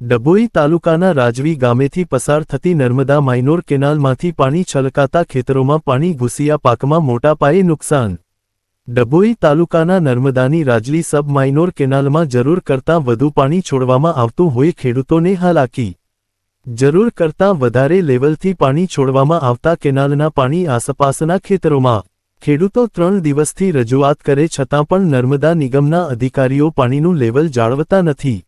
ડભોઈ તાલુકાના રાજવી ગામેથી પસાર થતી નર્મદા માઇનોર કેનાલમાંથી પાણી છલકાતા ખેતરોમાં પાણી ઘૂસ્યા પાકમાં મોટા પાયે નુકસાન. ડભોઈ તાલુકાના નર્મદાની રાજલી સબ માઇનોર કેનાલમાં જરૂર કરતાં વધુ પાણી છોડવામાં આવતું હોય ખેડૂતોને હાલાકી. જરૂર કરતાં વધારે લેવલથી પાણી છોડવામાં આવતા કેનાલના પાણી આસપાસના ખેતરોમાં. ખેડૂતો ત્રણ દિવસથી રજૂઆત કરે છતાં પણ નર્મદા નિગમના અધિકારીઓ પાણીનું લેવલ જાળવતા નથી.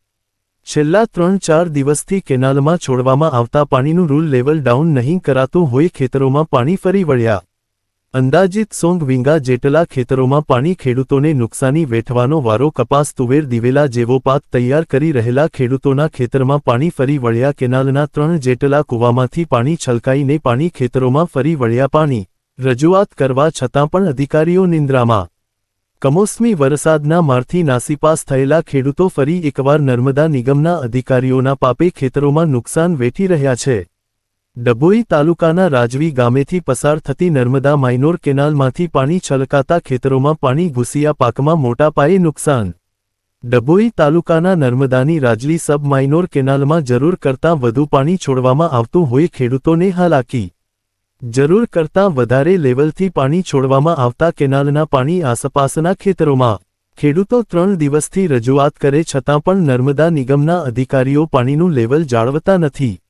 છેલ્લા ત્રણ ચાર દિવસથી કેનાલમાં છોડવામાં આવતા પાણીનું રૂલ લેવલ ડાઉન નહીં કરાતું હોય ખેતરોમાં પાણી ફરી વળ્યા. અંદાજિત સોંગ વિંગા જેટલા ખેતરોમાં પાણી ખેડૂતોને નુકસાની વેઠવાનો વારો કપાસ, તુવેર, દિવેલા જેવો પાક તૈયાર કરી રહેલા ખેડૂતોના ખેતરમાં પાણી ફરી વળ્યા. કેનાલના ત્રણ જેટલા કૂવામાંથી પાણી છલકાઈને પાણી ખેતરોમાં ફરી વળ્યા. પાણી રજૂઆત કરવા છતાં પણ અધિકારીઓ નિંદ્રામાં કમોસમી વરસાદના મારથી નાસીપાસ થયેલા ખેડૂતો ફરી એકવાર નર્મદા નિગમના અધિકારીઓના પાપે ખેતરોમાં નુકસાન વેઠી રહ્યા છે. ડભોઈ તાલુકાના રાજવી ગામેથી પસાર થતી નર્મદા માઇનોર કેનાલમાંથી પાણી છલકાતા ખેતરોમાં પાણી ઘૂસિયા પાકમાં મોટા પાયે નુકસાન. ડભોઈ તાલુકાના નર્મદાની રાજલી સબ માઇનોર કેનાલમાં જરૂર કરતાં વધુ પાણી છોડવામાં આવતું હોય ખેડૂતોને હાલાકી. જરૂર કરતાં વધારે લેવલથી પાણી છોડવામાં આવતા કેનાલના પાણી આસપાસના ખેતરોમાં. ખેડૂતો ત્રણ દિવસથી રજૂઆત કરે છતાં પણ નર્મદા નિગમના અધિકારીઓ પાણીનું લેવલ જાળવતા નથી.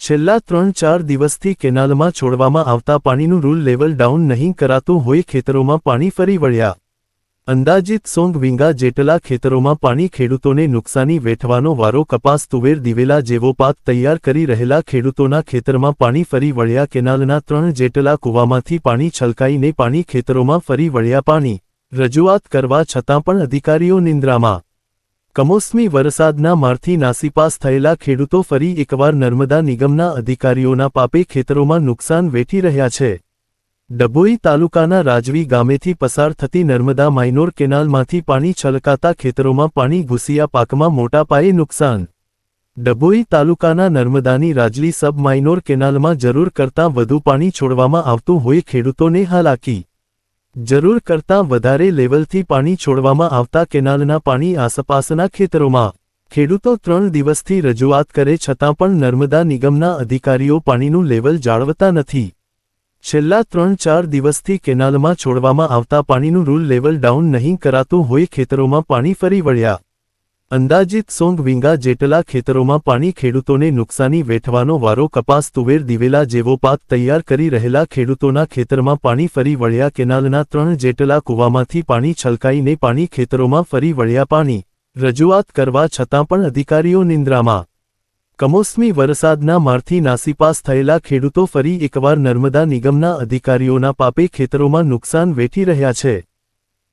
છેલ્લા ત્રણ ચાર દિવસથી કેનાલમાં છોડવામાં આવતા પાણીનું રૂલ લેવલ ડાઉન નહીં કરાતું હોય ખેતરોમાં પાણી ફરી વળ્યા. અંદાજિત સોંગ વિંગા જેટલા ખેતરોમાં પાણી ખેડૂતોને નુકસાની વેઠવાનો વારો કપાસ, તુવેર, દિવેલા જેવો પાક તૈયાર કરી રહેલા ખેડૂતોના ખેતરમાં પાણી ફરી વળ્યા. કેનાલના ત્રણ જેટલા કૂવામાંથી પાણી છલકાઈને પાણી ખેતરોમાં ફરી વળ્યા પાણી. રજૂઆત કરવા છતાં પણ અધિકારીઓ નિંદ્રામાં. કમોસમી વરસાદના મારથી નાસીપાસ થયેલા ખેડૂતો ફરી એકવાર નર્મદા નિગમના અધિકારીઓના પાપે ખેતરોમાં નુકસાન વેઠી રહ્યા છે. ડભોઈ તાલુકાના રાજવી ગામેથી પસાર થતી નર્મદા માઇનોર કેનાલમાંથી પાણી છલકાતા ખેતરોમાં પાણી ઘૂસિયા પાકમાં મોટા પાયે નુકસાન. ડભોઈ તાલુકાના નર્મદાની રાજલી સબ માઇનોર કેનાલમાં જરૂર કરતાં વધુ પાણી છોડવામાં આવતું હોય ખેડૂતોને હાલાકી. જરૂર કરતાં વધારે લેવલથી પાણી છોડવામાં આવતા કેનાલના પાણી આસપાસના ખેતરોમાં. ખેડૂતો ત્રણ દિવસથી રજૂઆત કરે છતાં પણ નર્મદા નિગમના અધિકારીઓ પાણીનું લેવલ જાળવતા નથી. છેલ્લા ત્રણ ચાર દિવસથી કેનાલમાં છોડવામાં આવતા પાણીનું રૂલ લેવલ ડાઉન નહીં કરાતું હોય ખેતરોમાં પાણી ફરી વળ્યા. અંદાજિત સોંગ વીંગા જેટલા ખેતરોમાં પાણી ખેડૂતોને નુકસાની વેઠવાનો વારો કપાસ, તુવેર, દિવેલા જેવો પાક તૈયાર કરી રહેલા ખેડૂતોના ખેતરમાં પાણી ફરી વળ્યા કેનાલના ત્રણ જેટલા કૂવામાંથી પાણી છલકાઈને પાણી ખેતરોમાં ફરી વળ્યા પાણી. રજૂઆત કરવા છતાં પણ અધિકારીઓ નિંદ્રામાં કમોસમી વરસાદના મારથી નાસીપાસ થયેલા ખેડૂતો ફરી એકવાર નર્મદા નિગમના અધિકારીઓના પાપે ખેતરોમાં નુકસાન વેઠી રહ્યા છે.